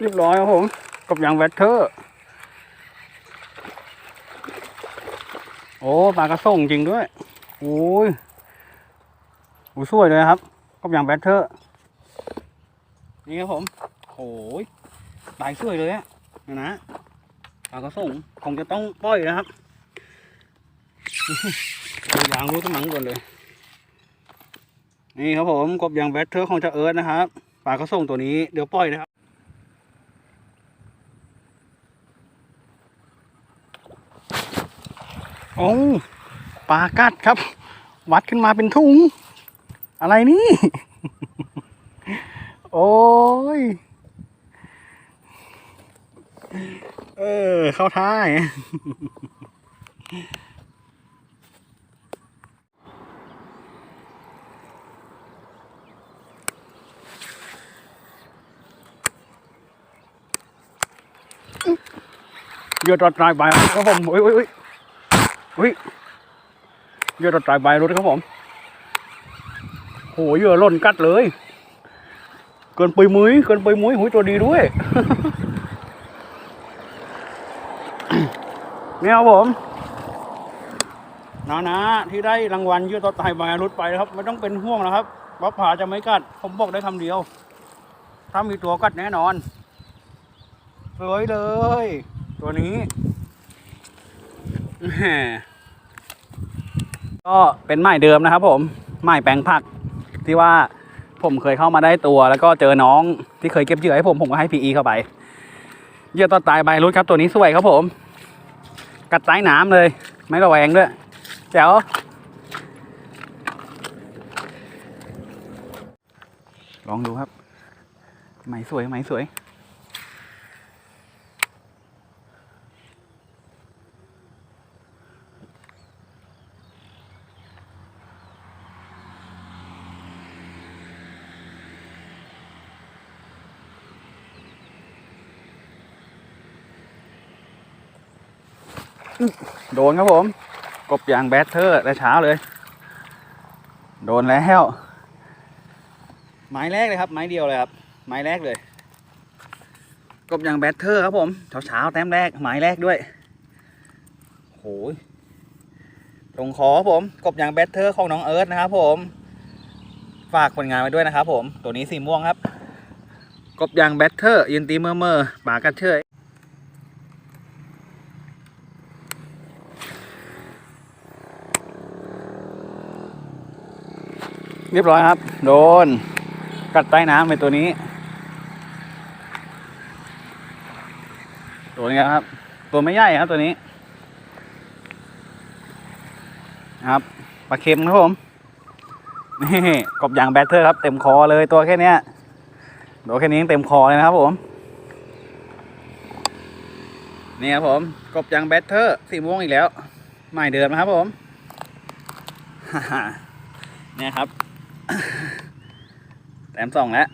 เรียบร้อยครับผม กับยางแวตเทอร์ โอ้ปลากระส่งจริงด้วยโอ้ยโอ้สวยเลยครับ กับยางแวตเทอร์ นี่ครับผมโอ้ยลายสวยเลยอะนะปลากระส่งคงจะต้องปล่อยนะครับดูยางรู้ตั้งหนังก่อนเลย นี่ครับผมกบยางแบทเทอร์ของจ้าเอิร์ธนะครับปลากระส่งตัวนี้เดี๋ยวปล่อยนะครับ โอ้ปลากัดครับ วัดขึ้นมาเป็นถุง อะไรนี่ โอ้ย เออ เข้าท่ายเยื่อตอดตายใบครับผมอุ้ยอุ้ย อุ้ยอุ้ยเยื่อตอดตายใบรถครับผมโหเยื่อหล่นกัดเลย เกินปุยมุ้ยเกินปุยมุ้ยหุยตัวดีด้วยเนี่ยครับผมนานะที่ได้รางวัลเยื่อตอตายใบรุดไปนะครับ ไม่ต้องเป็นห่วงนะครับว่าผ่าจะไม่กัด ผมบอกได้คำเดียว ถ้ามีตัวกัดแน่นอน สวยเลย ตัวนี้ ก็เป็นไม้เดิมนะครับผมไม้แปลงผักที่ว่าผมเคยเข้ามาได้ตัว แล้วก็เจอน้องที่เคยเก็บเหยื่อให้ผมผมก็ให้พีอีเข้าไปเหยื่อต่อตายใบรุดครับตัวนี้สวยครับผม กัดใต้น้ำเลย ไม่ระแวงด้วยแจ๋วลองดูครับไหมสวยไหมสวย โดนครับผม กบยางแบตเทอร์แต่เช้าเลย โดนแล้วไม้แรกเลยครับ ไม้เดียวเลยครับ ไม้แรกเลย กบยางแบตเทอร์ครับผมเช้าเช้าๆแต้มแรกไม้แรกด้วยโหยตรงคอครับผม กบยางแบตเทอร์ของน้องเอิร์ธนะครับผมฝากผลงานไว้ด้วยนะครับผม ตัวนี้สีม่วงครับ กบยางแบตเทอร์ยืนตีเมื่อเมื่อปากกระเชย เรียบร้อยครับ โดน กัดใต้น้ำไปตัวนี้ ตัวนี้ครับ ตัวไม่ใหญ่ครับตัวนี้นครับปลาเค็มครับผม นี่กบยางแบตเตอร์ครับ เต็มคอเลยตัวแค่เนี้ยตัวแค่นี้เต็มคอเลยนะครับผม นี่ครับผม กบยางแบตเตอร์สีม่วงอีกแล้ว ใหม่เดิมนะครับผมเนี่ยครับ แต้มสองแล้ว